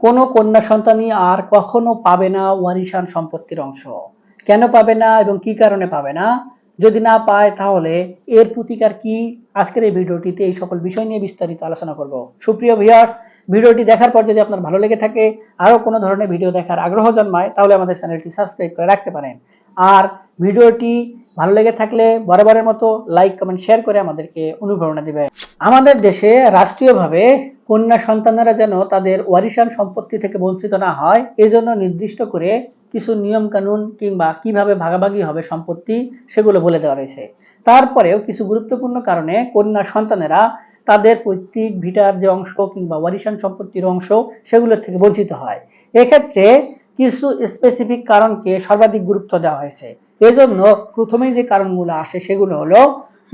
কোনো কন্যা সন্তানই আর কখনো পাবে না ওয়ারিশান সম্পত্তির অংশ। কেন পাবে না এবং কি কারণে পাবে না? যদি না পায় তাহলে এর প্রতিকার কি? আজকের এই ভিডিওটিতে এই সকল বিষয় নিয়ে বিস্তারিত আলোচনা করব। সুপ্রিয় ভিউয়ার্স ভিডিওটি দেখার পর যদি আপনার ভালো লেগে থাকে আরও কোনো ধরনের ভিডিও দেখার আগ্রহ জন্মায়, তাহলে আমাদের চ্যানেলটি সাবস্ক্রাইব করে রাখতে পারেন। আর ভিডিওটি ভালো লেগে থাকলে বরাবরের মতো লাইক কমেন্ট শেয়ার করে আমাদেরকে অনুপ্রেরণা দিবে। আমাদের দেশে রাষ্ট্রীয়ভাবে কন্যা সন্তানেরা যেন তাদের ওয়ারিশান সম্পত্তি থেকে বঞ্চিত না হয়, এজন্য নির্দিষ্ট করে কিছু নিয়ম কানুন কিংবা কীভাবে ভাগাভাগি হবে সম্পত্তি সেগুলো বলে দেওয়া রয়েছে। তারপরেও কিছু গুরুত্বপূর্ণ কারণে কন্যা সন্তানেরা তাদের পৈতৃক ভিটার যে অংশ কিংবা ওয়ারিশান সম্পত্তির অংশ সেগুলোর থেকে বঞ্চিত হয়। এক্ষেত্রে কিছু স্পেসিফিক কারণকে সর্বাধিক গুরুত্ব দেওয়া হয়েছে। এজন্য প্রথমেই যে কারণগুলো আসে সেগুলো হলো,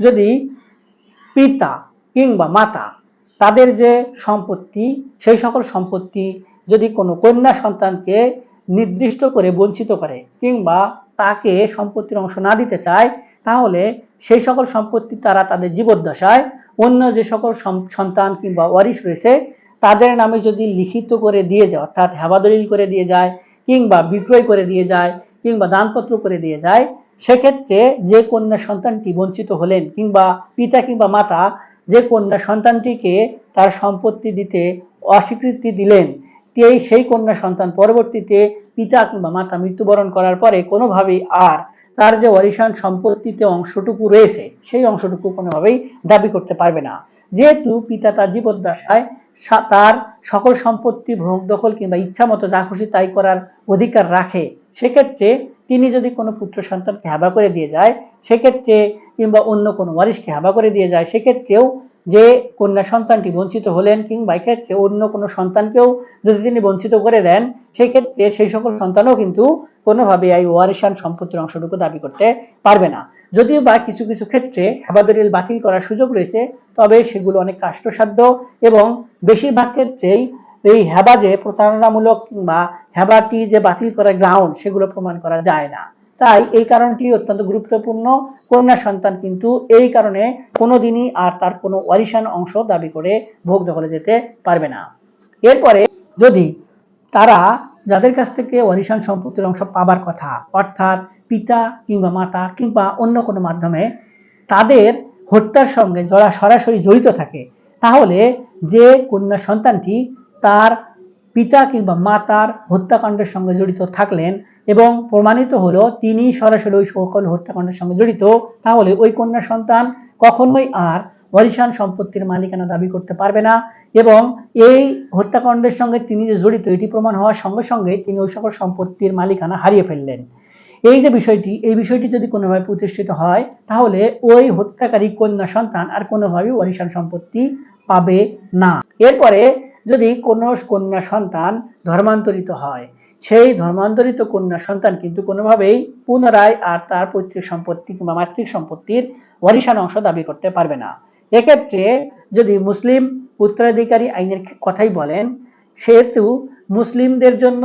যদি পিতা কিংবা মাতা তাদের যে সম্পত্তি, সেই সকল সম্পত্তি যদি কোনো কন্যা সন্তানকে নির্দিষ্ট করে বঞ্চিত করে কিংবা তাকে সম্পত্তির অংশ না দিতে চায়, তাহলে সেই সকল সম্পত্তি তারা তাদের জীবদ্দশায় অন্য যে সকল সন্তান কিংবা ওয়ারিশ রয়েছে, তাদের নামে যদি লিখিত করে দিয়ে যায়, অর্থাৎ হেবাদলিল করে দিয়ে যায় কিংবা বিক্রয় করে দিয়ে যায় কিংবা দানপত্র করে দিয়ে যায়, সেক্ষেত্রে যে কন্যা সন্তানটি বঞ্চিত হলেন কিংবা পিতা কিংবা মাতা যে কন্যা সন্তানটিকে তার সম্পত্তি দিতে অস্বীকৃতি দিলেন এই সেই কন্যা সন্তান পরবর্তীতে পিতা কিংবা মাতা মৃত্যুবরণ করার পরে কোনোভাবেই আর তার যে ওয়ারিশান সম্পত্তিতে অংশটুকু রয়েছে, সেই অংশটুকু কোনোভাবেই দাবি করতে পারবে না। যেহেতু পিতা তার জীবদ্দশায় তার সকল সম্পত্তি ভোগ দখল কিংবা ইচ্ছা মতো যা খুশি তাই করার অধিকার রাখে সেক্ষেত্রে তিনি যদি কোনো পুত্র সন্তানকে হাবা করে দিয়ে যায়, সেক্ষেত্রে কিংবা অন্য কোনো ওয়ারিশকে হাবা করে দিয়ে যায়, সেক্ষেত্রেও যে কন্যা সন্তানটি বঞ্চিত হলেন কিংবা এক্ষেত্রে অন্য কোনো সন্তানকেও যদি তিনি বঞ্চিত করে দেন, সেক্ষেত্রে সেই সকল সন্তানও কিন্তু কোনোভাবে এই ওয়ারিশান সম্পত্তির অংশটুকু দাবি করতে পারবে না। যদিও বা কিছু কিছু ক্ষেত্রে হেবাদলিল বাতিল করার সুযোগ রয়েছে, তবে সেগুলো অনেক কষ্টসাধ্য এবং বেশিরভাগ ক্ষেত্রেই এই হেবা যে প্রতারণামূলক কিংবা হেবাটি যে বাতিল করার গ্রাউন্ড সেগুলো প্রমাণ করা যায় না। তাই এই কারণটি অত্যন্ত গুরুত্বপূর্ণ। কন্যা সন্তান কিন্তু এই কারণে কোনোদিনই আর তার কোনো ওয়ারিশান অংশ দাবি করে ভোগ দখলে যেতে পারবে না। এরপরে যদি তারা যাদের কাছ থেকে ওয়ারিশান সম্পত্তির অংশ পাবার কথা, অর্থাৎ পিতা কিংবা মাতা কিংবা অন্য কোনো মাধ্যমে তাদের হত্যার সঙ্গে যারা সরাসরি জড়িত থাকে, তাহলে যে কন্যা সন্তানটি তার পিতা কিংবা মাতার হত্যাকাণ্ডের সঙ্গে জড়িত থাকলেন এবং প্রমাণিত হলো তিনি সরাসরি ওই সকল হত্যাকাণ্ডের সঙ্গে জড়িত। তাহলে ওই কন্যা সন্তান কখনোই আর ওয়ারিশান সম্পত্তির মালিকানা দাবি করতে পারবে না এবং এই হত্যাকাণ্ডের সঙ্গে তিনি যে জড়িত, এটি প্রমাণ হওয়ার সঙ্গে সঙ্গে তিনি ওই সকল সম্পত্তির মালিকানা হারিয়ে ফেললেন। এই যে বিষয়টি, এই বিষয়টি যদি কোনোভাবে প্রতিষ্ঠিত হয়, তাহলে ওই হত্যাকারী কন্যা সন্তান আর কোনোভাবেই ওয়ারিশান সম্পত্তি পাবে না। এরপরে যদি কোনো কন্যা সন্তান ধর্মান্তরিত হয়, সেই ধর্মান্তরিত কন্যা সন্তান কিন্তু কোনোভাবেই পুনরায় আর তার পৈতৃক সম্পত্তি কিংবা মাতৃক সম্পত্তির ওয়ারিশান অংশ দাবি করতে পারবে না। এক্ষেত্রে যদি মুসলিম উত্তরাধিকারী আইনের কথাই বলেন, সেহেতু মুসলিমদের জন্য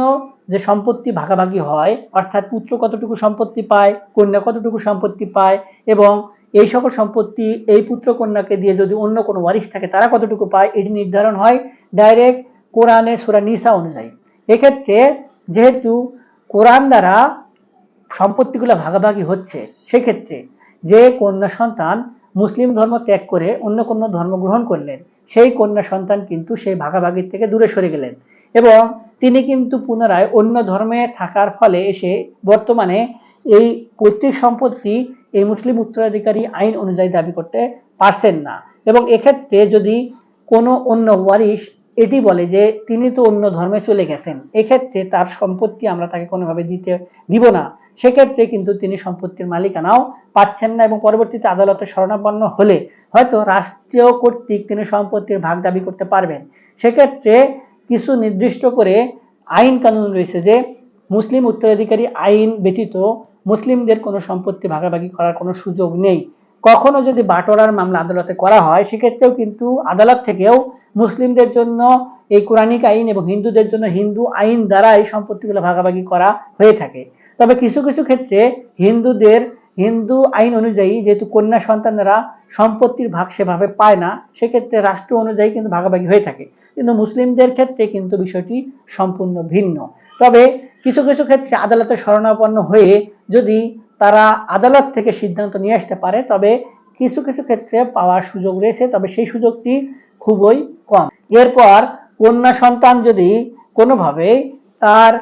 যে সম্পত্তি ভাগাভাগি হয়, অর্থাৎ পুত্র কতটুকু সম্পত্তি পায়, কন্যা কতটুকু সম্পত্তি পায় এবং এই সকল সম্পত্তি এই পুত্র কন্যাকে দিয়ে যদি অন্য কোনো ওয়ারিশ থাকে, তারা কতটুকু পায়? এটি নির্ধারণ হয় ডাইরেক্ট কোরআনে সুরা নিসা অনুযায়ী। এক্ষেত্রে যেহেতু কোরআন দ্বারা সম্পত্তিগুলো ভাগাভাগি হচ্ছে, সেক্ষেত্রে যে কন্যা সন্তান মুসলিম ধর্ম ত্যাগ করে অন্য কোনো ধর্ম গ্রহণ করলেন, সেই কন্যা সন্তান কিন্তু সেই ভাগাভাগির থেকে দূরে সরে গেলেন এবং তিনি কিন্তু পুনরায় অন্য ধর্মে থাকার ফলে এসে বর্তমানে এই পৈতৃক সম্পত্তি এই মুসলিম উত্তরাধিকারী আইন অনুযায়ী দাবি করতে পারছেন না। এবং এক্ষেত্রে যদি কোনো অন্য ওয়ারিশ এটি বলে যে তিনি তো অন্য ধর্মে চলে গেছেন, এক্ষেত্রে তার সম্পত্তি আমরা তাকে কোনোভাবে দিতে দিব না। সেক্ষেত্রে কিন্তু তিনি সম্পত্তির মালিকানাও পাচ্ছেন না এবং পরবর্তীতে আদালতে শরণাপন্ন হলে হয়তো রাষ্ট্রীয় কর্তৃক তিনি সম্পত্তির ভাগ দাবি করতে পারবেন। সেক্ষেত্রে কিছু নির্দিষ্ট করে আইন কানুন রয়েছে যে মুসলিম উত্তরাধিকারী আইন ব্যতীত মুসলিমদের কোনো সম্পত্তি ভাগাভাগি করার কোনো সুযোগ নেই। কখনো যদি বাটোয়ারার মামলা আদালতে করা হয়, সেক্ষেত্রেও কিন্তু আদালত থেকেও মুসলিমদের জন্য এই কোরআনিক আইন এবং হিন্দুদের জন্য হিন্দু আইন দ্বারা এই সম্পত্তিগুলো ভাগাভাগি করা হয়ে থাকে। তবে কিছু কিছু ক্ষেত্রে হিন্দুদের, হিন্দু আইন অনুযায়ী যেহেতু কন্যা সন্তানেরা সম্পত্তির ভাগ সেভাবে পায় না, সেক্ষেত্রে রাষ্ট্র অনুযায়ী কিন্তু ভাগাভাগি হয়ে থাকে। কিন্তু মুসলিমদের ক্ষেত্রে কিন্তু বিষয়টি সম্পূর্ণ ভিন্ন। তবে কিছু কিছু ক্ষেত্রে আদালতে শরণাপন্ন হয়ে যদি তারা আদালত থেকে সিদ্ধান্ত নিয়ে আসতে পারে, তবে কিছু কিছু ক্ষেত্রে পাওয়ার সুযোগ রয়েছে, তবে সেই সুযোগটি খুবই কম। এরপর কন্যা সন্তান যদি কোনোভাবে তার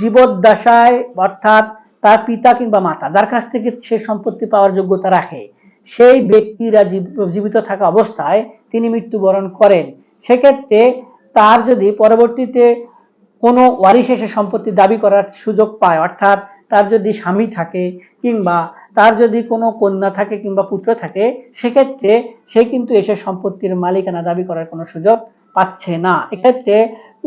জীবদ্দশায়, অর্থাৎ তার পিতা কিংবা মাতা, যার কাছ থেকে সে সম্পত্তি পাওয়ার যোগ্যতা রাখে, সেই ব্যক্তিরা জীব- জীবিত থাকা অবস্থায় তিনি মৃত্যুবরণ করেন। সেক্ষেত্রে তার যদি পরবর্তীতে কোনো ওয়ারিশ এসে সম্পত্তি দাবি করার সুযোগ পায়, অর্থাৎ তার যদি স্বামী থাকে কিংবা তার যদি কোনো কন্যা থাকে কিংবা পুত্র থাকে, সেক্ষেত্রে সে কিন্তু এসে সম্পত্তির মালিকানা দাবি করার কোনো সুযোগ পাচ্ছে না। এক্ষেত্রে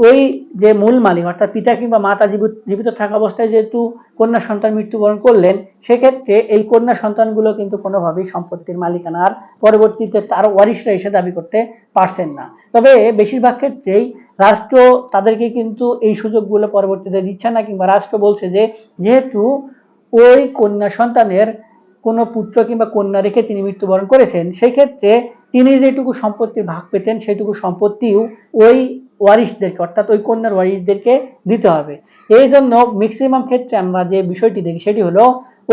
ওই যে মূল মালিক, অর্থাৎ পিতা কিংবা মাতা জীবিত জীবিত থাকা অবস্থায় যেহেতু কন্যা সন্তান মৃত্যুবরণ করলেন, সেক্ষেত্রে এই কন্যা সন্তানগুলো কিন্তু কোনোভাবেই সম্পত্তির মালিকানার পরবর্তীতে তার ওয়ারিশরা এসে দাবি করতে পারছেন না। তবে বেশিরভাগ ক্ষেত্রেই রাষ্ট্র তাদেরকে কিন্তু এই সুযোগগুলো পরবর্তীতে দিচ্ছে না, কিংবা রাষ্ট্র বলছে যে, যেহেতু ওই কন্যা সন্তানের কোনো পুত্র কিংবা কন্যা রেখে তিনি মৃত্যুবরণ করেছেন সেই ক্ষেত্রে তিনি যেটুকু সম্পত্তির ভাগ পেতেন, সেটুকু সম্পত্তিও ওই ওয়ারিশদেরকে, অর্থাৎ ওই কন্যার ওয়ারিশদেরকে দিতে হবে। এই জন্য ম্যাক্সিমাম ক্ষেত্রে আমরা যে বিষয়টি দেখি, সেটি হলো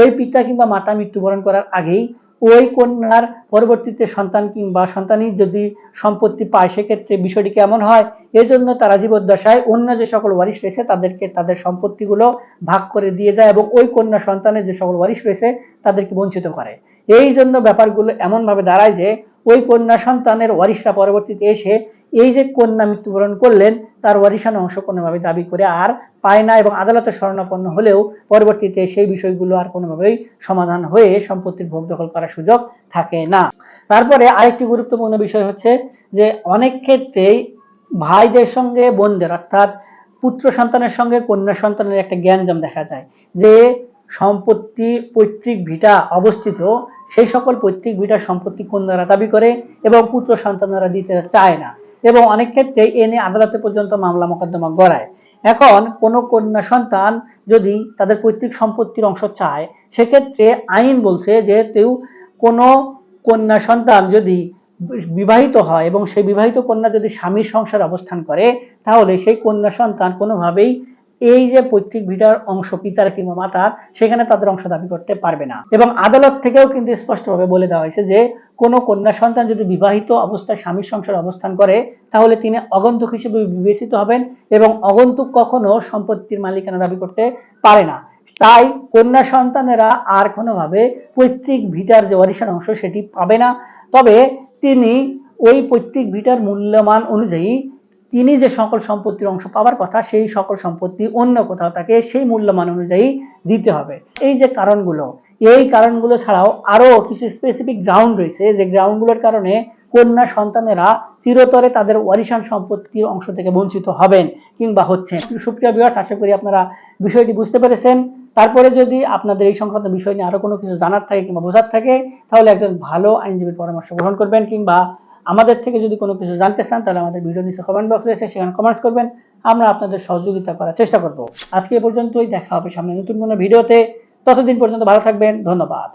ওই পিতা কিংবা মাতা মৃত্যুবরণ করার আগেই ওই কন্যার পরবর্তীতে সন্তান কিংবা সন্তানই যদি সম্পত্তি পায়, সেক্ষেত্রে বিষয়টি কেমন হয়? এজন্য জন্য তারা জীবদ্দশায় অন্য যে সকল ওয়ারিশ রয়েছে, তাদেরকে তাদের সম্পত্তিগুলো ভাগ করে দিয়ে যায় এবং ওই কন্যা সন্তানের যে সকল ওয়ারিশ রয়েছে, তাদেরকে বঞ্চিত করে। এই জন্য ব্যাপারগুলো এমনভাবে দাঁড়ায় যে, ওই কন্যা সন্তানের ওয়ারিশরা পরবর্তীতে এসে এই যে কন্যা মৃত্যুবরণ করলেন, তার ওয়ারিশান অংশ কোনোভাবে দাবি করে আর পায় না এবং আদালতে শরণাপন্ন হলেও পরবর্তীতে সেই বিষয়গুলো আর কোনোভাবেই সমাধান হয়ে সম্পত্তির ভোগ দখল করার সুযোগ থাকে না। তারপরে আরেকটি গুরুত্বপূর্ণ বিষয় হচ্ছে যে অনেক ক্ষেত্রেই ভাইদের সঙ্গে বোনদের, অর্থাৎ পুত্র সন্তানের সঙ্গে কন্যা সন্তানের একটা জ্ঞানজাম দেখা যায় যে সম্পত্তি পৈতৃক ভিটা অবস্থিত, সেই সকল পৈতৃক ভিটার সম্পত্তি কন্যারা দাবি করে এবং পুত্র সন্তানরা দিতে চায় না। এবং অনেক ক্ষেত্রে এ নিয়ে আদালতে পর্যন্ত মামলা মোকদ্দমা গড়ায়। এখন কোনো কন্যা সন্তান যদি তাদের পৈতৃক সম্পত্তির অংশ চায়, সেক্ষেত্রে আইন বলছে যে কেউ কোনো কন্যা সন্তান যদি বিবাহিত হয় এবং সেই বিবাহিত কন্যা যদি স্বামীর সংসার অবস্থান করে, তাহলে সেই কন্যা সন্তান কোনোভাবেই এই যে পৈতৃক ভিটার অংশ পিতার কিংবা মাতার, সেখানে তাদের অংশ দাবি করতে পারবে না। এবং আদালত থেকেও কিন্তু স্পষ্টভাবে বলে দেওয়া হয়েছে যে, কোনো কন্যা সন্তান যদি বিবাহিত অবস্থায় স্বামীর সংসার অবস্থান করে, তাহলে তিনি অগন্তুক হিসেবে বিবেচিত হবেন এবং অগন্তুক কখনো সম্পত্তির মালিকানা দাবি করতে পারে না। তাই কন্যা সন্তানেরা আর কোনোভাবে পৈতৃক ভিটার যে ওয়ারিশান অংশ, সেটি পাবে না। তবে তিনি ওই পৈতৃক ভিটার মূল্যমান অনুযায়ী তিনি যে সকল সম্পত্তির অংশ পাওয়ার কথা, সেই সকল সম্পত্তি অন্য কোথাও তাকে সেই মূল্যমান অনুযায়ী দিতে হবে। এই যে কারণগুলো, এই কারণগুলো ছাড়াও আরও কিছু স্পেসিফিক গ্রাউন্ড রয়েছে, যে গ্রাউন্ডগুলোর কারণে কন্যা সন্তানেরা চিরতরে তাদের ওয়ারিশান সম্পত্তির অংশ থেকে বঞ্চিত হবেন কিংবা হচ্ছেন। সুপ্রিয় বিভাগ আশা করি আপনারা বিষয়টি বুঝতে পেরেছেন। তারপরে যদি আপনাদের এই সংক্রান্ত বিষয় নিয়ে আরও কোনো কিছু জানার থাকে কিংবা বোঝার থাকে, তাহলে একজন ভালো আইনজীবীর পরামর্শ গ্রহণ করবেন কিংবা আমাদের থেকে যদি কোনো কিছু জানতে চান, তাহলে আমাদের ভিডিও নিচে কমেন্ট বক্স রয়েছে সেখানে কমেন্টস করবেন। আমরা আপনাদের সহযোগিতা করার চেষ্টা করব। আজকে এ পর্যন্তই, দেখা হবে সামনে নতুন কোনো ভিডিওতে ততদিন পর্যন্ত ভালো থাকবেন, ধন্যবাদ।